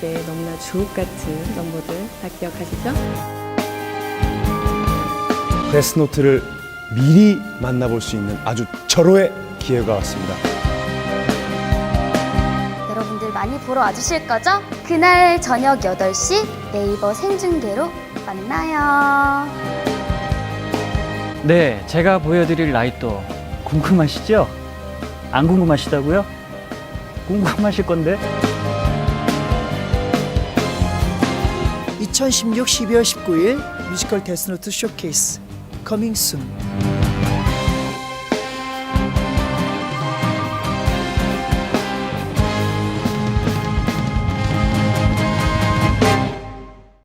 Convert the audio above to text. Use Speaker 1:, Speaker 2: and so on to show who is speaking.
Speaker 1: 때 너무나 주옥 같은 넘버들 다 기억하시죠?
Speaker 2: 데스노트를 미리 만나볼 수 있는 아주 절호의 기회가 왔습니다.
Speaker 3: 여러분들 많이 보러 와주실 거죠? 그날 저녁 8시 네이버 생중계로 만나요.
Speaker 4: 네, 제가 보여드릴 라이터 궁금하시죠? 안 궁금하시다고요? 궁금하실 건데.
Speaker 5: 2016 12월 19일 뮤지컬 데스노트 쇼케이스 커밍 순